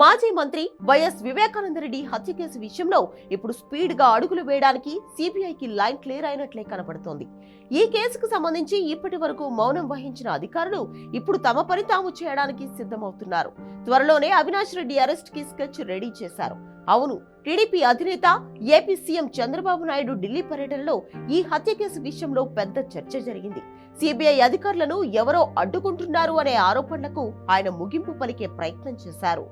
మాజీ మంత్రి వైఎస్ వివేకానందరెడ్డి హత్య కేసు విషయంలో ఇప్పుడు స్పీడ్గా అడుగులు వేయడానికి సిబిఐకి లైన్ క్లియర్ అయినట్లే కనబడుతోంది ఈ కేసుకు సంబంధించి ఇప్పటి వరకు మౌనం వహించిన అధికారులు ఇప్పుడు తమ పని తాము చేయడానికి సిద్ధమవుతున్నారు. త్వరలోనే అవినాష్ రెడ్డి అరెస్ట్కి స్కెచ్ రెడీ చేశారు. అవును టీడీపీ అధినేత A P C M Chandrababu Naidu Delhi పర్యటనలో ఈ హత్య కేసు విషయంలో పెద్ద చర్చ జరిగింది. సిబిఐ అధికారులను ఎవరో అడ్డుకుంటున్నారు అనే ఆరోపణలకు ఆయన ముగింపు పలికే ప్రయత్నం చేశారు.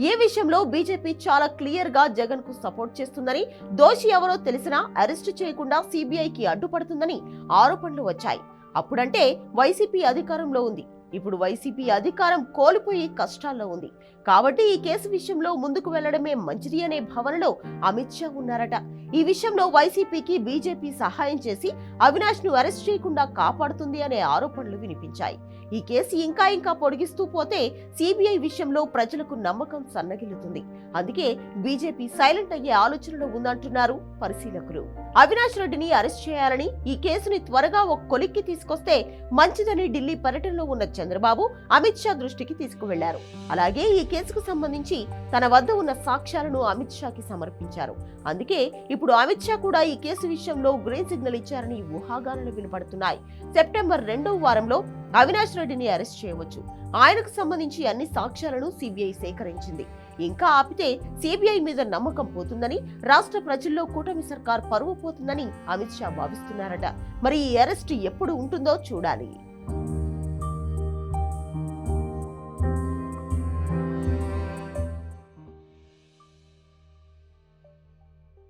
ఈ విషయంలో బీజేపీ చాలా క్లియర్గా జగన్కు సపోర్ట్ చేస్తుందని దోషి ఎవరో తెలిసినా అరెస్టు చేయకుండా సిబిఐకి అడ్డుపడుతుందని ఆరోపణలు వచ్చాయి. అప్పుడంటే వైసీపీ అధికారంలో ఉంది. ఇప్పుడు వైసీపీ అధికారం కోల్పోయి కష్టాల్లో ఉంది. కాబట్టి ఈ కేసు విషయంలో ముందుకు వెళ్ళడమే మంచిది అనే భావనలో అమిత్ షా ఉన్నారట. ఈ విషయంలో వైసీపీకి బీజేపీ సహాయం చేసి అవినాష్ను అరెస్ట్ చేయకుండా కాపాడుతుంది అనే ఆరోపణలు వినిపించాయి. ఈ కేసు ఇంకా ఇంకా పొడిగిస్తూ పోతే సిబిఐ విషయంలో ప్రజలకు నమ్మకం సన్నగిల్లుతుంది. అందుకే బీజేపీ సైలెంట్ అయ్యే ఆలోచనలో ఉందంటున్నారు పరిశీలకులు. అవినాష్ రెడ్డిని అరెస్ట్ చేయాలని ఈ కేసుని త్వరగా ఒక కొలిక్కి తీసుకొస్తే మంచిదని ఢిల్లీ పర్యటనలో ఉన్న చంద్రబాబు అమిత్ షా దృష్టికి తీసుకువెళ్ళారు. అలాగే ఈ కేసుకు సంబంధించి తన వద్ద ఉన్న సాక్ష్యాలను అమిత్ షాకి సమర్పించారు. అందుకే ఇప్పుడు అమిత్ షా కూడా ఈ కేసు విషయంలో గ్రీన్ సిగ్నల్ ఇచ్చారని ఊహాగానాలు వినపడుతున్నాయి. సెప్టెంబర్ రెండవ వారంలో అవినాష్ రెడ్డిని అరెస్ట్ చేయవచ్చు. ఆయనకు సంబంధించి అన్ని సాక్ష్యాలను సిబిఐ సేకరించింది. ఇంకా ఆపితే సిబిఐ మీద నమ్మకం పోతుందని రాష్ట్ర ప్రజల్లో కూటమి సర్కార్ పరువు పోతుందని అమిత్ షా భావిస్తున్నారట. మరి ఈ అరెస్ట్ ఎప్పుడు ఉంటుందో చూడాలి.